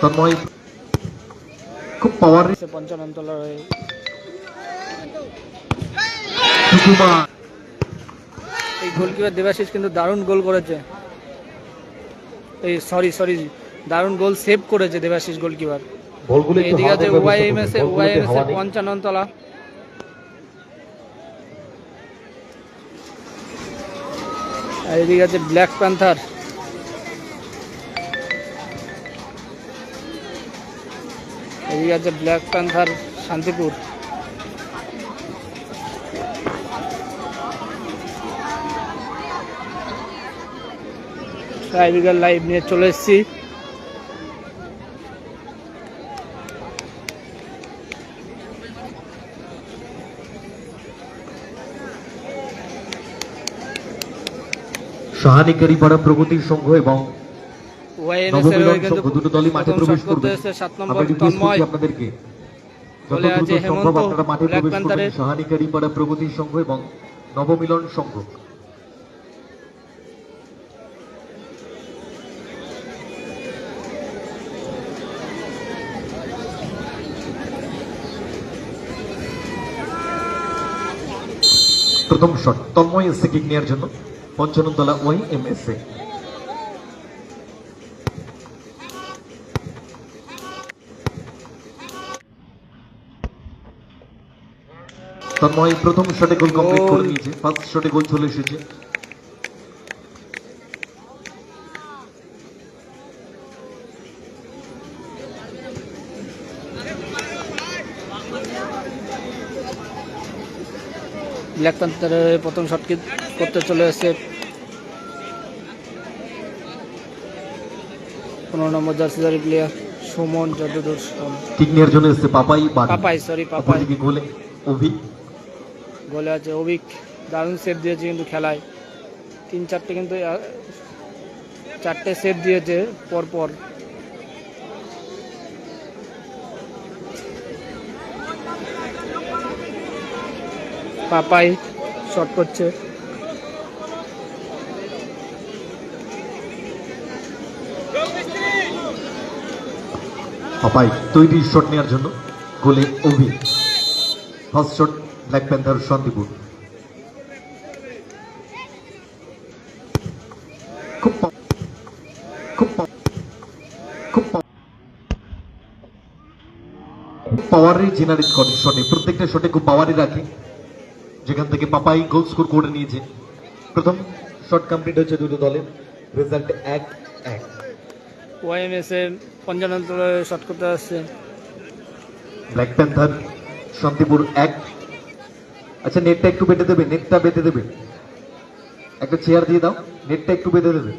তন্ময় খুব পাওয়ার সে পঞ্চানন হয়ে এই গোলকিপার দেবাশিস কিন্তু দারুণ গোল করেছে। এই সরি সরি দারুণ গোল সেভ করেছে দেবাশিস গোলকিপার এদিকে আছে ওয়াইএমএস ওয়াইএমএস হাওয়া পঞ্চানন তলা। আর এদিকে আছে ব্ল্যাক প্যান্থার এদিকে আছে Black Panther Shantipur. Tiebreaker live নিয়ে চলে এসেছি। সহানিকারী পাড়া প্রগতির সংঘ এবং দুটো দলই মাঠে প্রথম প্রবেশ শট করবে আমরা রিকোয়েস্ট তন্ময় করছি আপনাদেরকে। যত দ্রুত সম্ভব আপনারা মাঠে প্রবেশ করবেন। প্যান্থারের। পাড়া প্রগতির সংঘ এবং নবমিলন সংঘ। প্রথম শট তন্ময় এসে কিক নেওয়ার জন্য। Panchanantala Y M S A. Tanmoy প্রথম শটে গোল কমপ্লিট করে। নিয়েছে। ফার্স্ট শটে গোল চলে এসেছে। ব্ল্যাক প্যান্থারের প্রথম শট করতে চলে এসেছে। পনেরো নম্বর জার্সিদারি প্লেয়ার সুমন যতদূর সম্ভব। কিক নেওয়ার জন্য এসেছে পাপাই পাপাই সরি পাপাই। গোলে অভি। গোলে আছে, অভিক দারুণ সেভ দিয়েছে কিন্তু খেলায়। তিন চারটে কিন্তু চারটে সেভ দিয়েছে পরপর। পাপাই শট করছে। পাপাই তৈরি শট নেওয়ার জন্য গোলে Abhi first shot Black Panther Shantipur খুব খুব খুব পা- জেনারেট করে শটে প্রত্যেকটা শটে খুব পাওয়ারে রাখে। যেখান থেকে পাপাই গোল স্কোর করে নিয়েছে। প্রথম শট কমপ্লিট হচ্ছে দুটো দলের। রেজাল্ট এক এক। শট করতে আসছে। ব্ল্যাক প্যান্থার শান্তিপুর এক আচ্ছা নেটটা একটু বেঁধে দেবে নেটটা বেঁধে দেবে। একটা চেয়ার দিয়ে দাও নেটটা একটু বেঁধে দেবে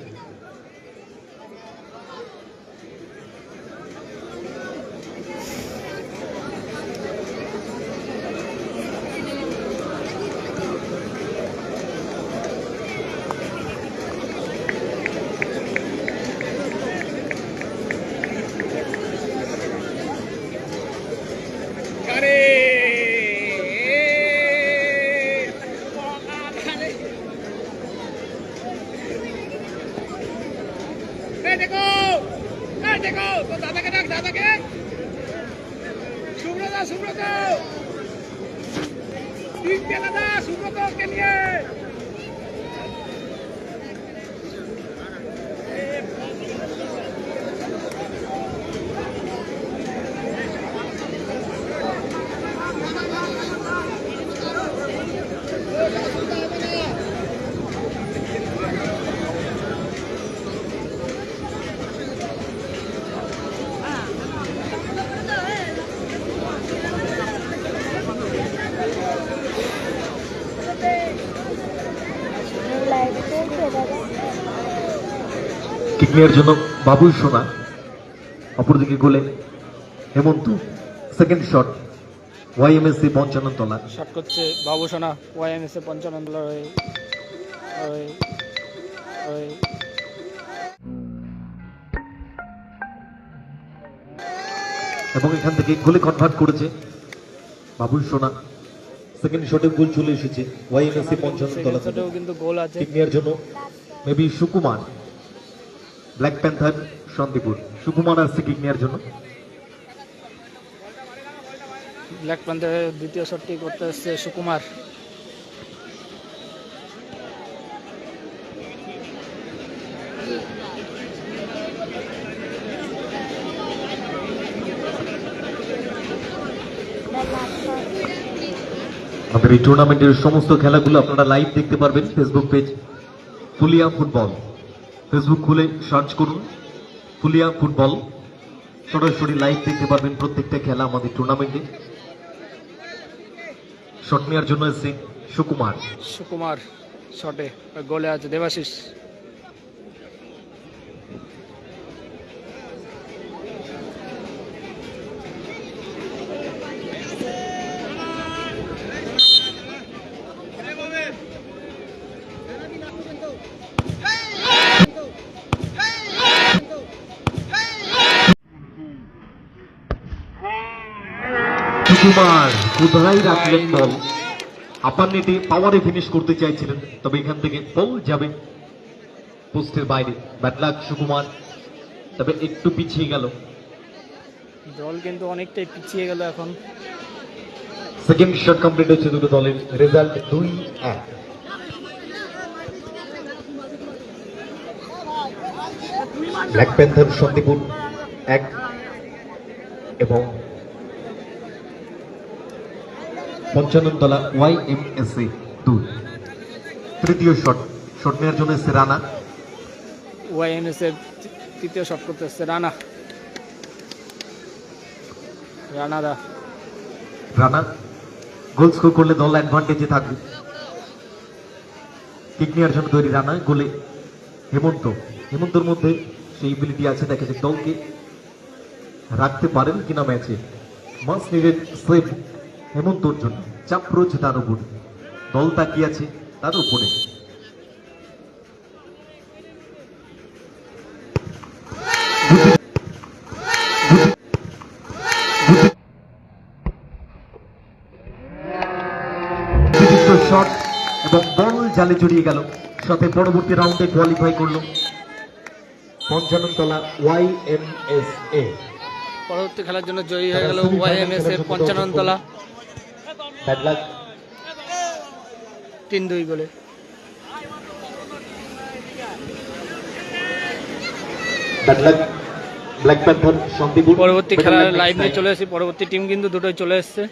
এই দেখো এই দেখো তো দাদাকে ডাক দাদাকে। সুব্রত সুব্রত। তিনটে দাদা সুব্রতকে নিয়ে। কিক নেওয়ার জন্য বাবুই সোনা অপরদিকে গোলে হেমন্ত। সেকেন্ড শট ওয়াইএমএসসি পঞ্চান্ন তলা শট করছে বাবু সোনা ওয়াইএমএস এ পঞ্চানন হয়ে হয়ে- এবং এখান থেকে গোলে কনভার্ট করেছে বাবুল সোনা। সেকেন্ড শটে গোল চলে এসেছে ওয়াইএমএসসি পঞ্চান্ন তলা কিন্তু গোল আছে। নেওয়ার জন্য maybe Sukumar. Black Panther Shantipur Sukumar আসছে কিক নেওয়ার জন্য। ব্ল্যাক প্যান্থারের দ্বিতীয় শটটি করতে এসছে সুকুমার। আমাদের এই টুর্নামেন্টের সমস্ত খেলাগুলো আপনারা লাইভ দেখতে পারবেন Facebook page Phulia football Facebook খুলে সার্চ করুন। ফুলিয়া ফুটবল। সরাসরি লাইভ দেখতে পারবেন প্রত্যেকটা খেলা আমাদের টুর্নামেন্টে শট নেওয়ার জন্য সিং সুকুমার। সুকুমার শটে গোলে আছে দেবাশিস। সুকুমার কোথায় রাখলেন বল আপার নেটে পাওয়ারে ফিনিশ করতে চাইছিলেন তবে এখান থেকে বল যাবে পোস্টের বাইরে। ব্যাট লাক সুকুমার তবে একটু পিছিয়ে গেল। দল কিন্তু অনেকটাই পিছিয়ে গেল এখন। সেকেন্ড শট কমপ্লিট হচ্ছে দুটো দলের রেজাল্ট দুই এক। ব্ল্যাক প্যান্থার শান্তিপুর এক। এবং Panchanantala Y M S A দুই। তৃতীয় শট। শট নেওয়ার জন্য এসছে রানা। ওয়াই এম এস এর তৃতীয় শট করতে এসছে রানা। রানা দা। রানা গোল স্কোর করলে দল অ্যাডভান্টেজে থাকবে। কিক নেওয়ার জন্য তৈরি রানা গোলে হেমন্ত। হেমন্তর মধ্যে সেই এবিলিটি আছে দেখা যাক দলকে রাখতে পারেন কিনা ম্যাচে মাস নিডেড সেভ হেমন্তর জন্য চাপ রয়েছে তার উপর দল তাকিয়ে তার উপরে শট এবং বল জালে জড়িয়ে গেল সাথে পরবর্তী রাউন্ডে কোয়ালিফাই করল Panchanantala Y M S A পরবর্তী খেলার জন্য জয়ী হয়ে গেল ওয়াইএমএস এর পঞ্চাননতলা ব্যাড লাক তিন দুই গোলে। Bad luck Black Panther Shantipur পরবর্তী খেলার লাইভ নিয়ে চলে এসেছি। পরবর্তী টিম কিন্তু দুটোই চলে এসছে।